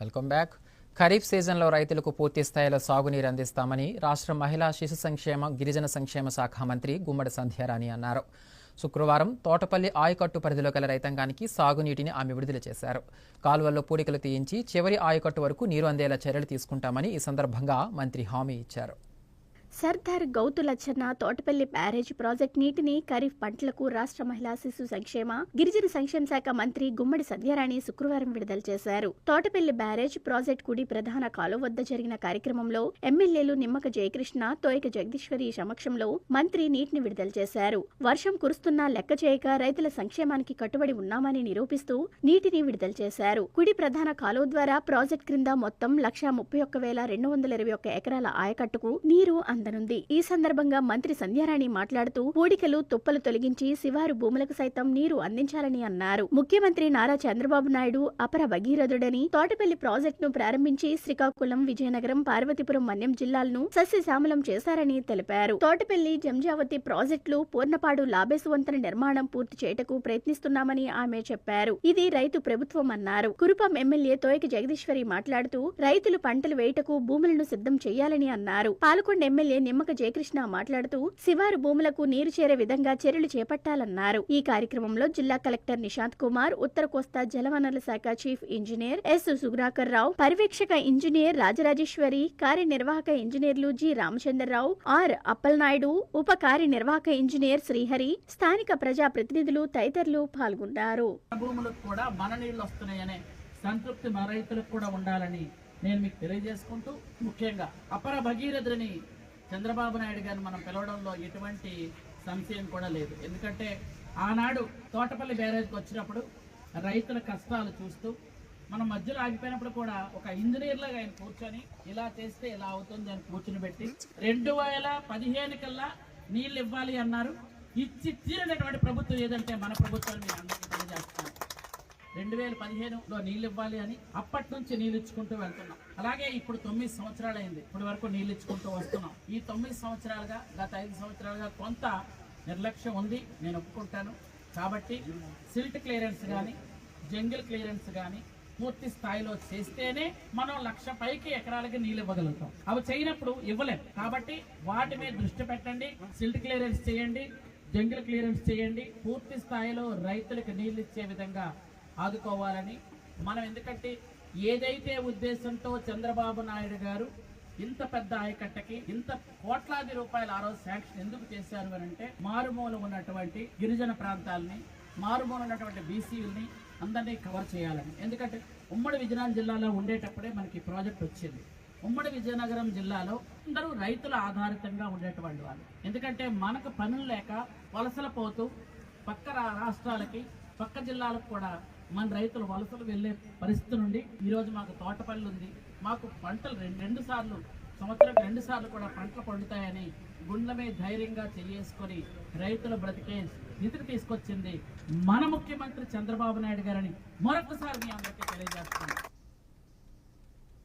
Welcome back. Kharif సీజన్లో రైతులకు పూర్తి స్థాయిలో సాగునీరు అందిస్తామని రాష్ట్ర మహిళా శిశు సంక్షేమ గిరిజన సంక్షేమ శాఖ మంత్రి గుమ్మడి సంధ్యారాణి అన్నారు. శుక్రవారం తోటపల్లి ఆయకట్టు పరిధిలో గల రైతాంగానికి సాగునీటిని ఆమె విడుదల చేశారు. కాలువల్లో పూడికలు తీయించి చివరి ఆయకట్టు వరకు నీరు అందేలా చర్యలు తీసుకుంటామని ఈ సందర్భంగా మంత్రి హామీ ఇచ్చారు. సర్దార్ గౌతు లచ్చన్న తోటపల్లి బ్యారేజ్ ప్రాజెక్ట్ నీటిని ఖరీఫ్ పంటలకు రాష్ట్ర మహిళా శిశు సంక్షేమ గిరిజన సంక్షేమ శాఖ మంత్రి గుమ్మడి సత్యారాణి శుక్రవారం విడుదల చేశారు. తోటపల్లి బ్యారేజ్ ప్రాజెక్ట్ కుడి ప్రధాన కాలువ వద్ద జరిగిన కార్యక్రమంలో ఎమ్మెల్యేలు నిమ్మక జయకృష్ణ తోయక జగదీశ్వరి సమక్షంలో మంత్రి నీటిని విడుదల చేశారు. వర్షం కురుస్తున్నా లెక్క చేయక రైతుల సంక్షేమానికి కట్టుబడి ఉన్నామని నిరూపిస్తూ నీటిని విడుదల చేశారు. కుడి ప్రధాన కాలువ ద్వారా ప్రాజెక్ట్ క్రింద మొత్తం లక్ష ముప్పై ఒక్క వేల రెండు వందల ఇరవై ఒక్క ఎకరాల ఆయకట్టుకు నీరు అందనుంది ఈ సందర్భంగా మంత్రి సంధ్యారాణి మాట్లాడుతూ పూడికలు తుప్పలు తొలగించి శివారు భూములకు సైతం నీరు అందించాలని అన్నారు. ముఖ్యమంత్రి నారా చంద్రబాబు నాయుడు అపర భగీరథుడని తోటపల్లి ప్రాజెక్టును ప్రారంభించి శ్రీకాకుళం విజయనగరం పార్వతీపురం మన్యం జిల్లాలను సస్యశ్యామలం చేశారని తెలిపారు. తోటపల్లి జంజావతి ప్రాజెక్టులు పూర్ణపాడు లాభేశవంతన వంతెన నిర్మాణం పూర్తి చేయటకు ప్రయత్నిస్తున్నామని ఆమె చెప్పారు. ఇది రైతు ప్రభుత్వం అన్నారు. కురుపం ఎమ్మెల్యే తోయక జగదీశ్వరి మాట్లాడుతూ రైతులు పంటలు వేయటకు భూములను సిద్ధం చేయాలని అన్నారు. పాలకొండ ఎమ్మెల్యే నిమ్మక జయకృష్ణ మాట్లాడుతూ శివారు భూములకు నీరు చేరే విధంగా చర్యలు చేపట్టాలన్నారు. ఈ కార్యక్రమంలో జిల్లా కలెక్టర్ నిశాంత్ కుమార్ ఉత్తర కోస్తా జలవనరుల శాఖ chief engineer S Sugrakar Rao పర్యవేక్షక engineer Rajarajeshwari కార్యనిర్వాహక ఇంజనీర్లు జి రామచంద్రరావు ఆర్ అప్పలనాయుడు ఉప కార్యనిర్వాహక ఇంజనీర్ శ్రీహరి స్థానిక ప్రజా ప్రతినిధులు తదితరులు పాల్గొన్నారు. భూములకు కూడా మన నీళ్ళు వస్తున్నాయనే సంతృప్తి మా రైతులకు కూడా ఉండాలని నేను మీకు తెలియజేసుకుంటూ ముఖ్యంగా అపర భగీరథుని చంద్రబాబు నాయుడు గారిని మనం పిలవడంలో ఎటువంటి సంశయం కూడా లేదు. ఎందుకంటే ఆనాడు తోటపల్లి బ్యారేజ్కి వచ్చినప్పుడు రైతుల కష్టాలు చూస్తూ మనం మధ్యలో ఆగిపోయినప్పుడు కూడా ఒక ఇంజనీర్లాగా ఆయన కూర్చొని ఇలా చేస్తే ఇలా అవుతుంది అని కూర్చుని పెట్టి రెండు వేల పదిహేను కల్లా నీళ్ళు ఇవ్వాలి అన్నారు. ఇచ్చి తీరినటువంటి ప్రభుత్వం ఏదంటే మన ప్రభుత్వం అందరికీ తెలియజేస్తున్నారు రెండు వేల పదిహేనులో నీళ్ళు ఇవ్వాలి అని అప్పటి నుంచి నీళ్ళు ఇచ్చుకుంటూ వెళ్తున్నాం. అలాగే ఇప్పుడు తొమ్మిది సంవత్సరాలు అయింది ఇప్పటి వరకు నీళ్ళు ఇచ్చుకుంటూ వస్తున్నాం. ఈ తొమ్మిది సంవత్సరాలుగా గత ఐదు సంవత్సరాలుగా కొంత నిర్లక్ష్యం ఉంది. నేను ఒప్పుకుంటాను. కాబట్టి సిల్ట్ క్లియరెన్స్ కానీ జంగిల్ క్లియరెన్స్ కానీ పూర్తి స్థాయిలో చేస్తేనే మనం లక్ష పైకి ఎకరాలకి నీళ్ళు ఇవ్వగలుగుతాం అవి చేయనప్పుడు ఇవ్వలేం. కాబట్టి వాటి మీద దృష్టి పెట్టండి సిల్ట్ క్లియరెన్స్ చేయండి జంగిల్ క్లియరెన్స్ చేయండి పూర్తి స్థాయిలో రైతులకు నీళ్ళు ఇచ్చే విధంగా ఆదుకోవాలని మనం ఎందుకంటే ఏదైతే ఉద్దేశంతో చంద్రబాబు నాయుడు గారు ఇంత పెద్ద ఆయకట్టకి ఇంత కోట్లాది రూపాయలు ఆ రోజు శాంక్షన్ ఎందుకు చేశారు అని అంటే మారుమూల ఉన్నటువంటి గిరిజన ప్రాంతాలని మారుమూల ఉన్నటువంటి బీసీలని అందరినీ కవర్ చేయాలని. ఎందుకంటే ఉమ్మడి విజయనగరం జిల్లాలో ఉండేటప్పుడే మనకి ప్రాజెక్ట్ వచ్చింది. ఉమ్మడి విజయనగరం జిల్లాలో అందరూ రైతుల ఆధారితంగా ఉండేటువంటి వాళ్ళు. ఎందుకంటే మనకు పనులు లేక వలసలు పోతూ పక్క రా- రాష్ట్రాలకి పక్క జిల్లాలకు కూడా మన రైతులు వలసలు వెళ్ళే పరిస్థితి నుండి ఈరోజు మాకు తోటపల్లి ఉంది. మాకు పంటలు రెండు రెండు సార్లు సంవత్సరం రెండు సార్లు కూడా పంటలు పండుతాయని గుండెమే ధైర్యంగా చేసుకొని రైతులు బ్రతికే స్థితికి తీసుకొచ్చింది మన ముఖ్యమంత్రి చంద్రబాబు నాయుడు గారని మరొకసారి మీ అందరికీ తెలియజేస్తున్నాను.